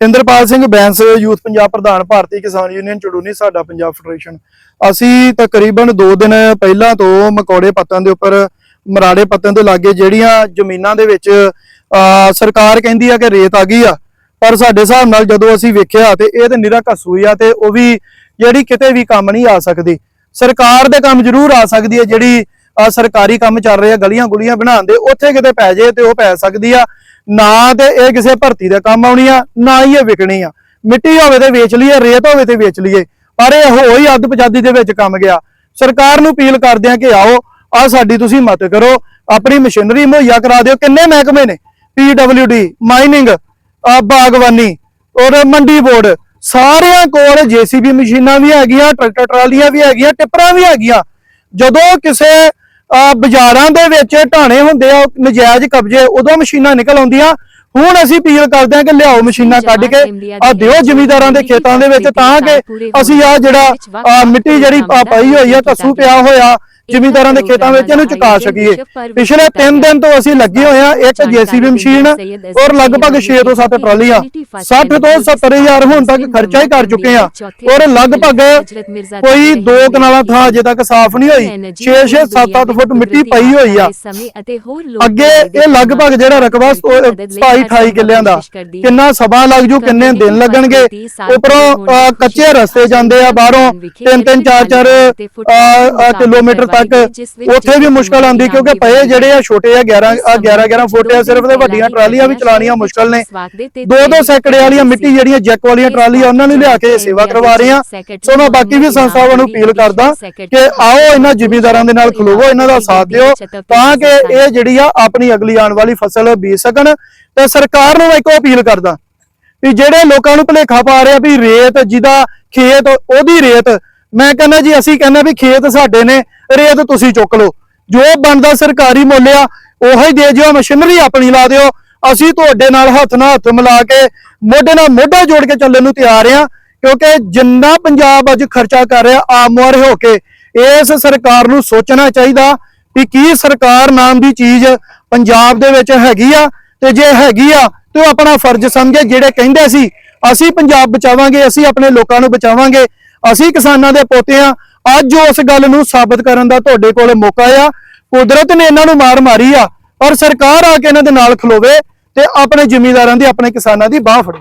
Inderpal Singh Bains, youth Punjab ਪ੍ਰਧਾਨ, ਭਾਰਤੀ ਕਿਸਾਨ union, Chaduni, ਸਾਡਾ ਪੰਜਾਬ ਫੈਡਰੇਸ਼ਨ। ਅਸੀਂ ਤਕਰੀਬਨ 2 ਦਿਨ ਪਹਿਲਾਂ ਤੋਂ ਮਕੌੜੇ ਪੱਤਨ ਦੇ ਉੱਪਰ, ਮਰਾੜੇ ਪੱਤਨ ਦੇ ਲਾਗੇ ਜਿਹੜੀਆਂ ਜ਼ਮੀਨਾਂ ਦੇ ਵਿੱਚ ਸਰਕਾਰ ਕਹਿੰਦੀ ਆ ਕਿ ਰੇਤ ਆ ਗਈ ਆ, ਪਰ ਸਾਡੇ ਹਿਸਾਬ ਨਾਲ ਜਦੋਂ ਅਸੀਂ ਵੇਖਿਆ ਤੇ ਇਹ ਤੇ ਨਿਰਾ ਘਸੂਈ ਆ ਤੇ ਉਹ ਵੀ ਜਿਹੜੀ ਕਿਤੇ ਵੀ ਕੰਮ ਨਹੀਂ ਆ ਸਕਦੀ। ਸਰਕਾਰ ਦੇ ਕੰਮ ਜ਼ਰੂਰ ਆ ਸਕਦੀ ਹੈ ਜਿਹੜੀ ਸਰਕਾਰੀ ਕੰਮ ਚੱਲ ਰਹੇ ਆ ਗਲੀਆਂ ਗੁਲੀਆਂ ਬਣਾਉਣ ਦੇ, ਉੱਥੇ ਕਿਤੇ ਪੈ ਜੇ ਤੇ ਉਹ ਪੈ ਸਕਦੀ ਆ। ਨਾ ਤੇ ਇਹ ਕਿਸੇ ਭਰਤੀ ਦੇ ਕੰਮ ਆਉਣੀ ਆ, ਨਾ ਹੀ ਇਹ ਵਿਕਣੀ ਆ। ਮਿੱਟੀ ਹੋਵੇ ਤੇ ਵੇਚ ਲਈਏ, ਰੇਤ ਹੋਵੇ ਤੇ ਵੇਚ ਲਈਏ, ਪਰ ਇਹ ਹੋਈ ਅੱਧ ਪਜਾਦੀ ਦੇ ਵਿੱਚ ਕੰਮ ਗਿਆ। ਸਰਕਾਰ ਨੂੰ ਅਪੀਲ ਕਰਦੇ ਆ ਕਿ ਆਓ ਆ ਸਾਡੀ ਤੁਸੀਂ ਮਦਦ ਕਰੋ, ਆਪਣੀ ਮਸ਼ੀਨਰੀ ਮੁਹੱਈਆ ਕਰਾ ਦਿਓ। ਕਿੰਨੇ ਮਹਿਕਮੇ ਨੇ? ਪੀਡਬਲਯੂਡੀ ਮਾਈਨਿੰਗ ਬਾਗਵਾਨੀ, ਔਰ ਮੰਡੀ ਬੋਰਡ। ਸਾਰਿਆਂ ਕੋਲ ਜੀਸੀਬੀ ਮਸ਼ੀਨਾਂ ਵੀ ਹੈਗੀਆਂ, ਟਰੈਕਟਰ ਟਰਾਲੀਆਂ ਵੀ ਹੈਗੀਆਂ, ਟਿੱਪਰਾਂ ਵੀ ਹੈਗੀਆਂ। ਜਦੋਂ ਕਿਸੇ ਬਾਜ਼ਾਰਾਂ ਦੇ ਵਿੱਚ ਢਾਣੇ ਹੁੰਦੇ ਆ ਨਜਾਇਜ਼ ਕਬਜ਼ੇ ਉਦੋਂ ਮਸ਼ੀਨਾਂ ਨਿਕਲ ਆਉਂਦੀਆਂ। ਹੁਣ ਅਸੀਂ ਅਪੀਲ ਕਰਦੇ ਹਾਂ ਕਿ ਲਿਆਓ ਮਸ਼ੀਨਾਂ ਕੱਢ ਕੇ ਆ ਦਿਓ ਜ਼ਿਮੀਂਦਾਰਾਂ ਦੇ ਖੇਤਾਂ ਦੇ ਵਿੱਚ ਤਾਂ ਕਿ ਅਸੀਂ ਆ ਜਿਹੜਾ ਮਿੱਟੀ ਜਿਹੜੀ ਪਾਈ ਹੋਈ ਆ ਕੱਸੂ ਪਿਆ ਹੋਇਆ। ਜ਼ਿਮੀਂਦਾਰਾਂ ਦੇ ਖੇਤਾਂ ਵਿੱਚ ਇਹਨੂੰ ਚੁਕਾ ਸਕੀਏ। ਪਿਛਲੇ 3 ਦਿਨ ਤੋਂ ਅਸੀਂ ਲੱਗੇ ਹੋਏ ਆ ਇੱਕ ਜੀਸੀਬੀ ਮਸ਼ੀਨ ਔਰ ਲਗਭਗ 6 ਤੋਂ 7 ਟਰਾਲੀਆਂ। 60 ਤੋਂ 70 ਹਜ਼ਾਰ ਹੁਣ ਤੱਕ ਖਰਚਾ ਹੀ ਕਰ ਚੁੱਕੇ ਆ ਔਰ ਲਗਭਗ ਕੋਈ ਦੋ ਕਨਾਲਾਂ ਥਾਂ ਅਜੇ ਤੱਕ ਸਾਫ਼ ਨਹੀਂ ਹੋਈ। 6 6 7 8 ਫੁੱਟ ਮਿੱਟੀ ਪਈ ਹੋਈ ਆ। ਅੱਗੇ ਇਹ ਲਗਭਗ ਜਿਹੜਾ ਰਕਬਾ 27 28 ਕਿੱਲਿਆਂ ਦਾ ਕਿੰਨਾ ਸਮਾਂ ਲੱਗ ਜੂ ਕਿੰਨੇ ਦਿਨ ਲੱਗਣਗੇ? ਉੱਪਰੋਂ ਕੱਚੇ ਰਸਤੇ ਜਾਂਦੇ ਆ ਬਾਹਰੋਂ 3 3 4 4 ਕਿਲੋਮੀਟਰ ਤੱਕ ਉੱਥੇ ਵੀ ਮੁਸ਼ਕਲ ਆਉਂਦੀ ਕਿਉਂਕਿ ਪਏ ਜਿਹੜੇ ਆ ਛੋਟੇ ਆ 11 ਆ 11 11 ਫੁੱਟ ਆ ਸਿਰਫ ਤੇ ਵੱਡੀਆਂ ਟਰਾਲੀਆਂ ਵੀ ਚਲਾਉਣੀਆਂ ਮੁਸ਼ਕਲ ਨੇ। ਦੋ ਦੋ ਸੈਕੜੇ ਵਾਲੀਆਂ ਮਿੱਟੀ ਜਿਹੜੀਆਂ ਜੈਕ ਵਾਲੀਆਂ ਟਰਾਲੀਆਂ ਉਹਨਾਂ ਨੂੰ ਲਿਆ ਕੇ ਸੇਵਾ ਕਰਵਾ ਰਹੇ ਆ ਸੋ ਮੈਂ ਬਾਕੀ ਵੀ ਸੰਸਥਾਵਾਂ ਨੂੰ ਅਪੀਲ ਕਰਦਾ ਕਿ ਆਓ ਇਹਨਾਂ ਜ਼ਿਮੀਂਦਾਰਾਂ ਦੇ ਨਾਲ ਖਲੋਵੋ ਇਹਨਾਂ ਦਾ ਸਾਥ ਦਿਓ ਤਾਂ ਕਿ ਇਹ ਜਿਹੜੀ ਆ ਆਪਣੀ ਅਗਲੀ ਆਉਣ ਵਾਲੀ ਫਸਲ ਬੀਜ ਸਕਣ। ਤੇ ਸਰਕਾਰ ਨੂੰ ਇੱਕੋ ਅਪੀਲ ਕਰਦਾ ਵੀ ਜਿਹੜੇ ਲੋਕਾਂ ਨੂੰ ਭੁਲੇਖਾ ਪਾ ਰਿਹਾ ਵੀ ਰੇਤ ਜਿਹਦਾ ਖੇਤ ਉਹਦੀ ਰੇਤ ਮੈਂ ਕਹਿੰਦਾ ਜੀ, ਅਸੀਂ ਕਹਿੰਦੇ ਵੀ ਖੇਤ ਸਾਡੇ ਨੇ, ਰੇਤ ਤੁਸੀਂ ਚੁੱਕ ਲਓ। ਜੋ ਬਣਦਾ ਸਰਕਾਰੀ ਮੁੱਲ ਆ, ਉਹੀ ਦੇ ਜਿਓ ਮਸ਼ੀਨਰੀ ਆਪਣੀ ਲਾ ਦਿਓ। ਅਸੀਂ ਤੁਹਾਡੇ ਨਾਲ ਹੱਥ ਨਾਲ ਹੱਥ ਮਿਲਾ ਕੇ, ਮੋਢੇ ਨਾਲ ਮੋਢਾ ਜੋੜ ਕੇ ਚੱਲਣ ਨੂੰ ਤਿਆਰ ਆ, ਕਿਉਂਕਿ ਜਿੰਨਾ ਪੰਜਾਬ ਅੱਜ ਖਰਚਾ ਕਰ ਰਿਹਾ, ਆਮ ਮੁਹਾਰੇ ਹੋ ਕੇ, ਇਸ ਸਰਕਾਰ ਨੂੰ ਸੋਚਣਾ ਚਾਹੀਦਾ ਵੀ ਕੀ ਸਰਕਾਰ ਨਾਮ ਦੀ ਚੀਜ਼ ਪੰਜਾਬ ਦੇ ਵਿੱਚ ਹੈਗੀ ਆ, ਤੇ ਜੇ ਹੈਗੀ ਆ, ਤੇ ਉਹ ਆਪਣਾ ਫਰਜ਼ ਸਮਝੇ, ਜਿਹੜੇ ਕਹਿੰਦੇ ਸੀ, ਅਸੀਂ ਪੰਜਾਬ ਬਚਾਵਾਂਗੇ, ਅਸੀਂ ਆਪਣੇ ਲੋਕਾਂ ਨੂੰ ਬਚਾਵਾਂਗੇ। ਅਸੀਂ ਕਿਸਾਨਾਂ ਦੇ ਪੋਤੇ ਆ ਅੱਜ ਉਸ ਗੱਲ ਨੂੰ ਸਾਬਤ ਕਰਨ ਦਾ ਤੁਹਾਡੇ ਕੋਲ ਮੌਕਾ ਆ। ਕੁਦਰਤ ਨੇ ਇਹਨਾਂ ਨੂੰ ਮਾਰ ਮਾਰੀ ਆ, ਪਰ ਸਰਕਾਰ ਆ ਕੇ ਇਹਨਾਂ ਦੇ ਨਾਲ ਖਲੋਵੇ ਤੇ ਆਪਣੇ ਜ਼ਿਮੀਂਦਾਰਾਂ ਦੀ, ਆਪਣੇ ਕਿਸਾਨਾਂ ਦੀ ਬਾਹ ਫੜੇ।